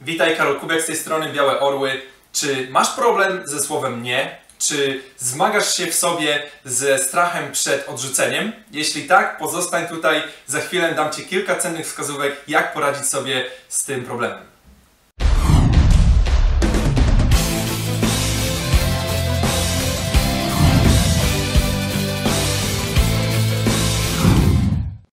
Witaj, Karol Kubek z tej strony Białe Orły. Czy masz problem ze słowem nie? Czy zmagasz się w sobie ze strachem przed odrzuceniem? Jeśli tak, pozostań tutaj. Za chwilę dam Ci kilka cennych wskazówek, jak poradzić sobie z tym problemem.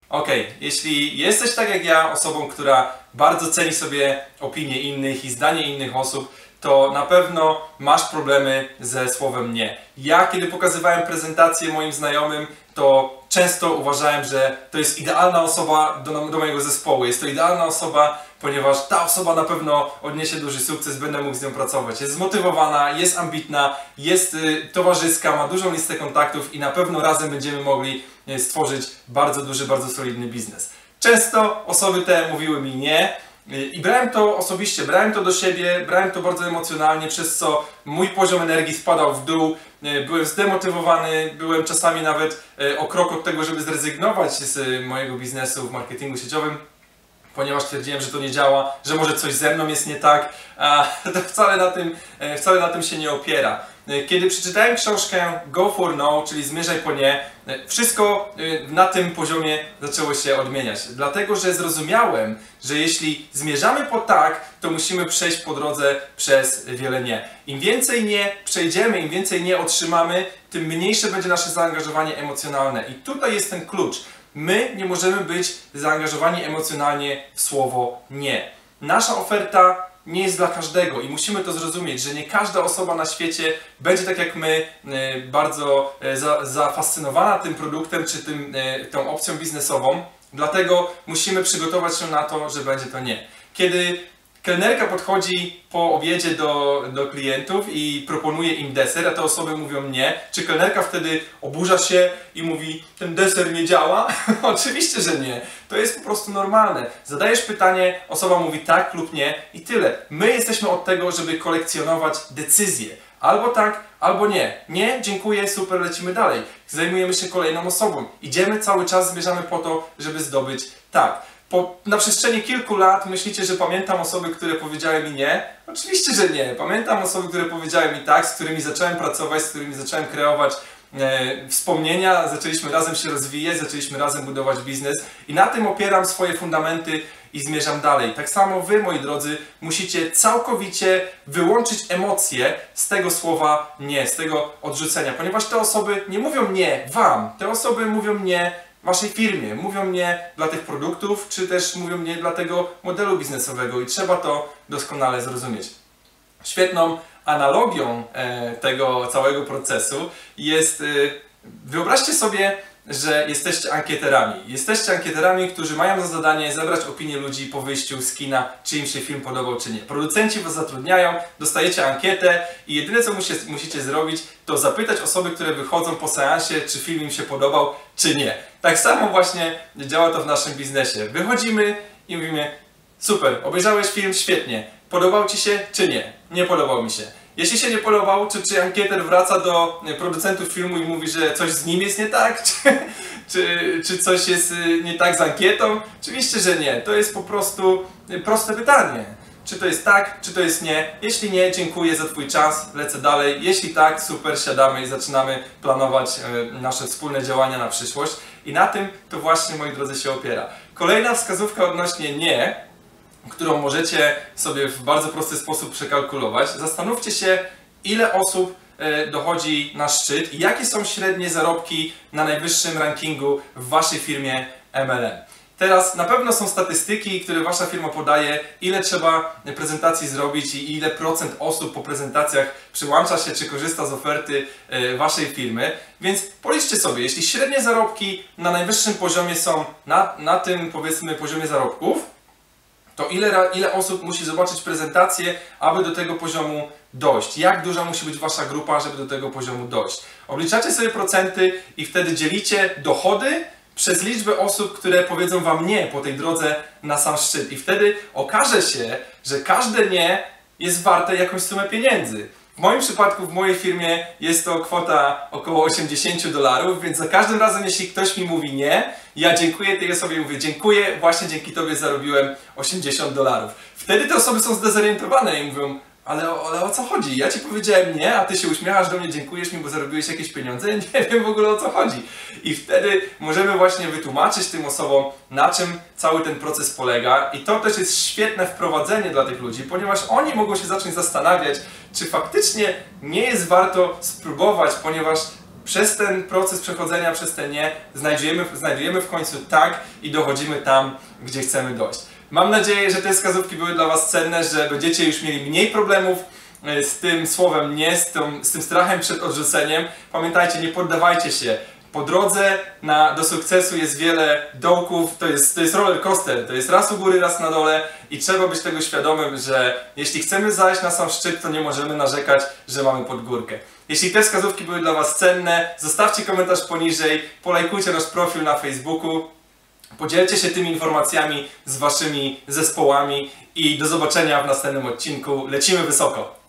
Okej, jeśli jesteś tak jak ja, osobą, która bardzo ceni sobie opinie innych i zdanie innych osób, to na pewno masz problemy ze słowem nie. Ja, kiedy pokazywałem prezentację moim znajomym, to często uważałem, że to jest idealna osoba do, do mojego zespołu. Jest to idealna osoba, ponieważ ta osoba na pewno odniesie duży sukces, będę mógł z nią pracować. Jest zmotywowana, jest ambitna, jest y, towarzyska, ma dużą listę kontaktów i na pewno razem będziemy mogli y, stworzyć bardzo duży, bardzo solidny biznes. Często osoby te mówiły mi nie, i brałem to osobiście, brałem to do siebie, brałem to bardzo emocjonalnie, przez co mój poziom energii spadał w dół, byłem zdemotywowany, byłem czasami nawet e, o krok od tego, żeby zrezygnować z mojego biznesu w marketingu sieciowym ponieważ twierdziłem, że to nie działa, że może coś ze mną jest nie tak, a to wcale na tym, e, wcale na tym się nie opiera. E, kiedy przeczytałem książkę Go for No, czyli Zmierzaj po nie, e, wszystko na tym poziomie zaczęło się odmieniać. Dlatego, że zrozumiałem, że jeśli zmierzamy po tak, to musimy przejść po drodze przez wiele nie. Im więcej nie przejdziemy, im więcej nie otrzymamy, tym mniejsze będzie nasze zaangażowanie emocjonalne. I tutaj jest ten klucz. My nie możemy być zaangażowani emocjonalnie w słowo nie. Nasza oferta nie jest dla każdego i musimy to zrozumieć, że nie każda osoba na świecie będzie tak jak my e, bardzo e, zafascynowana tym produktem czy tym, e, tą opcją biznesową. Dlatego musimy przygotować się na to, że będzie to nie. Kiedy kelnerka podchodzi po obiedzie do, do klientów i proponuje im deser, a te osoby mówią nie, czy kelnerka wtedy oburza się i mówi, ten deser nie działa? Oczywiście, że nie. To jest po prostu normalne. Zadajesz pytanie, osoba mówi tak lub nie i tyle. My jesteśmy od tego, żeby kolekcjonować decyzje. Albo tak, albo nie. Nie, dziękuję, super, lecimy dalej. Zajmujemy się kolejną osobą. Idziemy cały czas, zmierzamy po to, żeby zdobyć tak po, na przestrzeni kilku lat myślicie, że pamiętam osoby, które powiedziały mi nie? Oczywiście, że nie. Pamiętam osoby, które powiedziały mi tak, z którymi zacząłem pracować, z którymi zacząłem kreować e, wspomnienia, zaczęliśmy razem się rozwijać, zaczęliśmy razem budować biznes i na tym opieram swoje fundamenty i zmierzam dalej. Tak samo Wy, moi drodzy, musicie całkowicie wyłączyć emocje z tego słowa nie, z tego odrzucenia, ponieważ te osoby nie mówią nie Wam, te osoby mówią nie waszej firmie. Mówią mnie dla tych produktów, czy też mówią mnie dla tego modelu biznesowego i trzeba to doskonale zrozumieć. Świetną analogią e, tego całego procesu jest, e, wyobraźcie sobie, że jesteście ankieterami. Jesteście ankieterami, którzy mają za zadanie zebrać opinię ludzi po wyjściu z kina, czy im się film podobał, czy nie. Producenci was zatrudniają, dostajecie ankietę i jedyne co musicie, musicie zrobić, to zapytać osoby, które wychodzą po seansie, czy film im się podobał, czy nie. Tak samo właśnie działa to w naszym biznesie. Wychodzimy i mówimy, super, obejrzałeś film, świetnie. Podobał Ci się, czy nie? Nie podobał mi się. Jeśli się nie podobał, czy, czy ankieter wraca do producentów filmu i mówi, że coś z nim jest nie tak, czy, czy, czy coś jest y, nie tak z ankietą? Oczywiście, że nie. To jest po prostu y, proste pytanie. Czy to jest tak, czy to jest nie? Jeśli nie, dziękuję za Twój czas, lecę dalej. Jeśli tak, super, siadamy i zaczynamy planować nasze wspólne działania na przyszłość. I na tym to właśnie, moi drodzy, się opiera. Kolejna wskazówka odnośnie nie którą możecie sobie w bardzo prosty sposób przekalkulować. Zastanówcie się, ile osób e, dochodzi na szczyt i jakie są średnie zarobki na najwyższym rankingu w Waszej firmie MLM. Teraz na pewno są statystyki, które Wasza firma podaje, ile trzeba prezentacji zrobić i ile procent osób po prezentacjach przyłącza się czy korzysta z oferty e, Waszej firmy. Więc policzcie sobie, jeśli średnie zarobki na najwyższym poziomie są na, na tym powiedzmy poziomie zarobków, to ile, ile osób musi zobaczyć prezentację, aby do tego poziomu dojść? Jak duża musi być Wasza grupa, żeby do tego poziomu dojść? Obliczacie sobie procenty i wtedy dzielicie dochody przez liczbę osób, które powiedzą Wam nie po tej drodze na sam szczyt. I wtedy okaże się, że każde nie jest warte jakąś sumę pieniędzy. W moim przypadku, w mojej firmie jest to kwota około 80 dolarów, więc za każdym razem, jeśli ktoś mi mówi nie, ja dziękuję tej osobie, mówię dziękuję, właśnie dzięki Tobie zarobiłem 80 dolarów. Wtedy te osoby są zdezorientowane i mówią, ale, ale o co chodzi? Ja ci powiedziałem nie, a ty się uśmiechasz do mnie, dziękujesz mi, bo zarobiłeś jakieś pieniądze. Nie wiem w ogóle o co chodzi. I wtedy możemy właśnie wytłumaczyć tym osobom, na czym cały ten proces polega. I to też jest świetne wprowadzenie dla tych ludzi, ponieważ oni mogą się zacząć zastanawiać, czy faktycznie nie jest warto spróbować, ponieważ przez ten proces przechodzenia przez te nie znajdujemy, znajdujemy w końcu tak i dochodzimy tam, gdzie chcemy dojść. Mam nadzieję, że te wskazówki były dla Was cenne, że będziecie już mieli mniej problemów e, z tym słowem nie, z, z tym strachem przed odrzuceniem. Pamiętajcie, nie poddawajcie się. Po drodze na, do sukcesu jest wiele dołków, to jest, to jest roller coaster, to jest raz u góry, raz na dole i trzeba być tego świadomym, że jeśli chcemy zajść na sam szczyt, to nie możemy narzekać, że mamy podgórkę. Jeśli te wskazówki były dla Was cenne, zostawcie komentarz poniżej, polajkujcie nasz profil na Facebooku, Podzielcie się tymi informacjami z waszymi zespołami i do zobaczenia w następnym odcinku. Lecimy wysoko!